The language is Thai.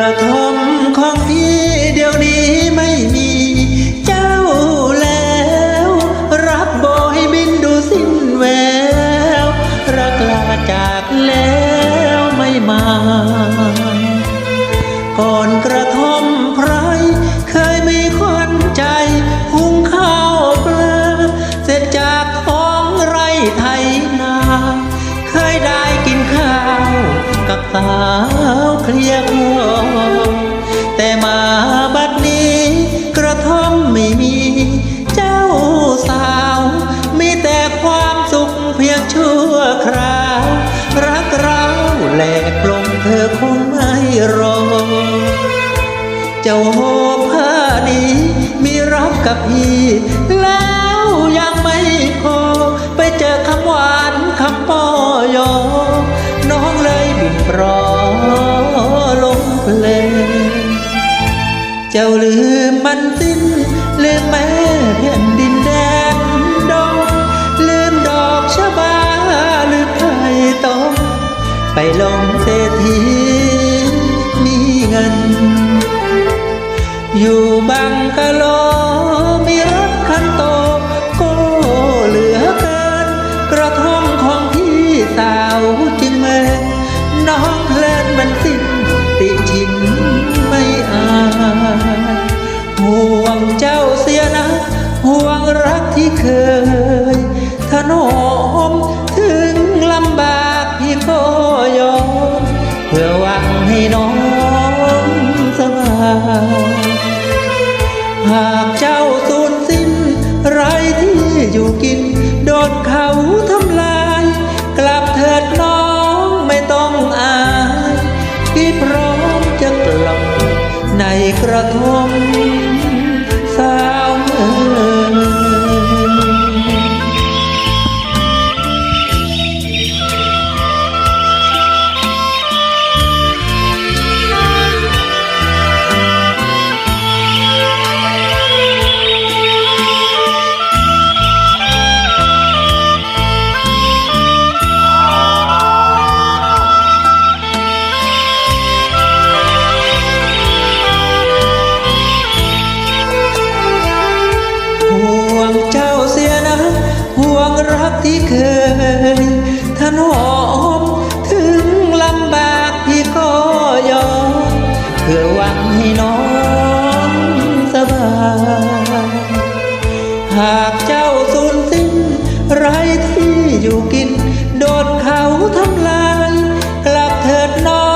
ระทมของพี่เดี๋ยวนี้ไม่มี เจ้าแล้ว รักบอยบินดูสิ้นแวว รักลาจากแล้วไม่มา ก่อนกระ กับสาวเคลียร์คลอแต่มาบัดนี้กระท่อมไม่มี เจ้าสาว มีแต่ความสุขเพียงชั่วคราวรักเราแหลกลงเธอคงไม่รอ เจ้าโหผ้านี้มีรักกับพี่แล้วยังไม่พอไปเจอคำหวานคำปอ เลยบินปลอลงเพลงเจ้าลืมมันสิ้นลืมแม่แผ่นดินแดนดงลืมดอกชบาลืมไผ่ตองไปลงเศรษฐีมีเงิน อยู่บังกะ ยอมเพื่อหวังให้น้องสบายหากเจ้าสูญสิ้นไรที่อยู่กิน โดนเขาทำลาย กลับเถิดน้อง รักที่เคยท่านหอมถึงลำบากที่ก็ยอมเพื่อหวังให้น้องสบายหากเจ้าสูญสิ้นไรที่อยู่กิน โดนเขาทำลายกลับเถิดน้อง